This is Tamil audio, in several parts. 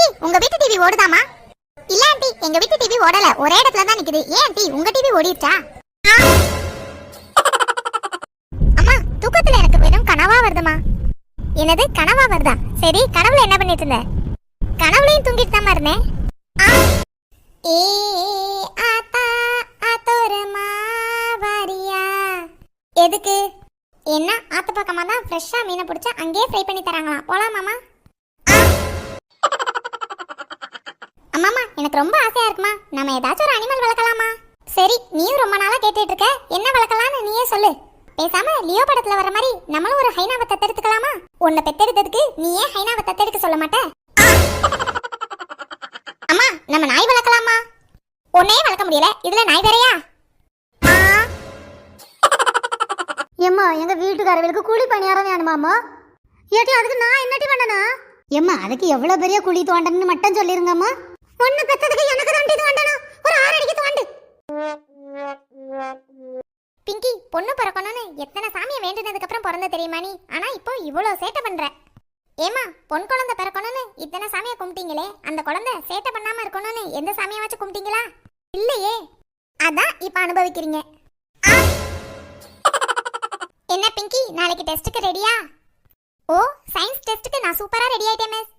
பிங்கி உங்க வீட்டு டிவி ஓடுதாமா இல்ல ஆண்டி எங்க வீட்டு டிவி ஓடல. ஒரே இடத்துல தான் நிக்குது. ஏன் ஆண்டி உங்க டிவி ஓடிடுச்சா ஆ. அம்மா தூக்கத்துல எனக்கு வெறும் கனவா வருதுமா என்னது கனவா வருதா? சரி கனவுல என்ன பண்ணிட்டு இருந்த? கனவுலயும் தூங்கிட்டு தான் இருந்தேன். ஆ. ஏ ஆத்தா ஆத்தோரமா வாரியா எதுக்கு? என்ன ஆத்து பக்கமா தான் ஃப்ரெஷ்ஷா மீனை பிடிச்சா அங்கேயே ஃப்ரை பண்ணி தராங்களாம். போலாமாமா மாமா எனக்கு ரொம்ப ஆசையா இருக்குமா? நம்ம ஏதாச்சும் ஒரு அனிமல் வளர்க்கலாமா? சரி நீயும் ரொம்ப நாளா கேட்டுட்டு இருக்க. என்ன வளர்க்கலாம்னு நீயே சொல்லு. பேசாம லியோ படத்துல வர மாதிரி நம்மளும் ஒரு ஹைனாவை தத்தெடுத்துக்கலாமா? உன்னை பெத்தெடுத்ததுக்கு நீ ஏன் ஹைனாவை தத்தெடுக்க சொல்ல மாட்ட. அம்மா நம்ம நாய் வளர்க்கலாமா? உன்னையே வளர்க்க முடியல. இதுல நாய் வேறயா? ஆ? ஏம்மா எங்க வீட்டுக்காரர்களுக்கு கூலி பணியாரம் வேணுமாம்மா ஏட்டி அதுக்கு நான் என்னட்டி பண்ணணும்? ஏம்மா அதுக்கு எவ்வளவு பெரிய குழி தோண்டணும்னு மட்டும் சொல்லிருங்கம்மா பொண்ணு பெத்ததுக்கு எனக்கு தாண்டி தோண்டணும் ஒரு ஆறு அடிக்கு தோண்டு பிங்கி பொண்ணு பிறக்கணும்னு எத்தனை சாமியை வேண்டினதுக்கு அப்புறம் பிறந்த தெரியுமா நீ? ஆனா இப்போ இவ்வளோ சேட்டை பண்ற. ஏமா பொன் குழந்தை பிறக்கணும்னு இத்தனை சாமியை கும்பிட்டீங்களே? அந்த குழந்தை சேட்டை பண்ணாம இருக்கணும்னு எந்த சாமியை வச்சு கும்பிட்டீங்களா? இல்லையே. அதான் இப்ப அனுபவிக்கிறீங்க. என்ன பிங்கி நாளைக்கு டெஸ்ட்டுக்கு ரெடியா ஓ சயின்ஸ் டெஸ்ட்டுக்கு நான் சூப்பரா ரெடி ஆயிட்டேன் மிஸ்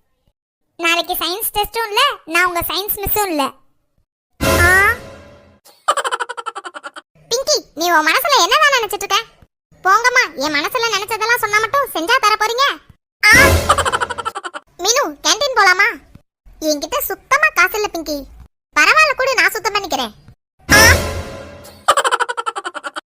நாளைக்கு சயின்ஸ் டெஸ்ட்டும் இல்ல நான் உங்க சயின்ஸ் மிஸ்ஸும் இல்ல. பிங்கி நீ உன் மனசுல என்னதான் நினைச்சிட்டு இருக்க? போங்கம்மா என் மனசுல நினைச்சதெல்லாம் சொன்னா மட்டும் செஞ்சா தர போறீங்க? மினு கேண்டீன் போலாமா? என்கிட்ட சுத்த